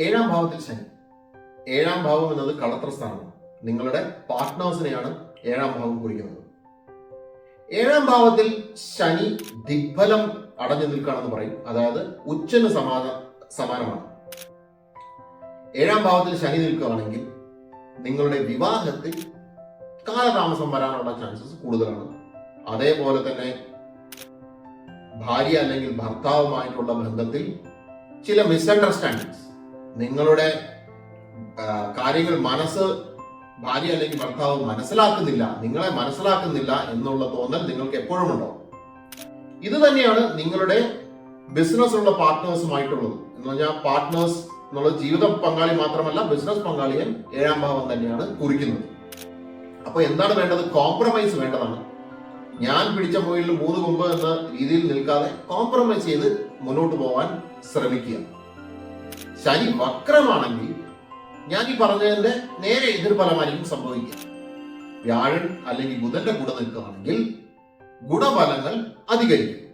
ഏഴാം ഭാവത്തിൽ ശനി. ഏഴാം ഭാവം എന്നത് കളത്രസ്ഥാനമാണ് നിങ്ങളുടെ പാർട്ട്നേഴ്സിനെയാണ് ഏഴാം ഭാവം കുറിക്കുന്നത്. ഏഴാം ഭാവത്തിൽ ശനി ദിഗ്ബലം അടഞ്ഞു നിൽക്കുകയാണെന്ന് പറയും. അതായത് ഉച്ചന് സമാന സമാനമാണ്. ഏഴാം ഭാവത്തിൽ ശനി നിൽക്കുകയാണെങ്കിൽ നിങ്ങളുടെ വിവാഹത്തിൽ കാലതാമസം വരാനുള്ള ചാൻസസ് കൂടുതലാണ്. അതേപോലെ തന്നെ ഭാര്യ അല്ലെങ്കിൽ ഭർത്താവുമായിട്ടുള്ള ബന്ധത്തിൽ ചില മിസ്അണ്ടർസ്റ്റാൻഡിങ്സ് നിങ്ങളുടെ കാര്യങ്ങൾ മനസ്സ് ഭാര്യ അല്ലെങ്കിൽ ഭർത്താവ് മനസ്സിലാക്കുന്നില്ല നിങ്ങളെ മനസ്സിലാക്കുന്നില്ല എന്നുള്ള തോന്നൽ നിങ്ങൾക്ക് എപ്പോഴും ഉണ്ടോ ഇത് തന്നെയാണ് നിങ്ങളുടെ ബിസിനസ് ഉള്ള പാർട്ട്നേഴ്സുമായിട്ടുള്ളത് എന്ന് പറഞ്ഞാൽ പാർട്ട്നേഴ്സ് എന്നുള്ള ജീവിത പങ്കാളി മാത്രമല്ല ബിസിനസ് പങ്കാളിയെ ഏഴാം ഭാവം തന്നെയാണ് കുറിക്കുന്നത്. അപ്പൊ എന്താണ് വേണ്ടത്? കോംപ്രമൈസ് വേണ്ടതാണ്. ഞാൻ പിടിച്ച മൂന്ന് കൊമ്പ് എന്ന രീതിയിൽ നിൽക്കാതെ കോംപ്രമൈസ് ചെയ്ത് മുന്നോട്ട് പോകാൻ ശ്രമിക്കുക. ശനി വക്രമാണെങ്കിൽ ഞാൻ ഈ പറഞ്ഞതിന്റെ നേരെ എതിർഫലമായിരിക്കും സംഭവിക്കുക. വ്യാഴൻ അല്ലെങ്കിൽ ബുധന്റെ കൂടെ നിൽക്കുകയാണെങ്കിൽ ഗുണഫലങ്ങൾ അധികരിക്കും.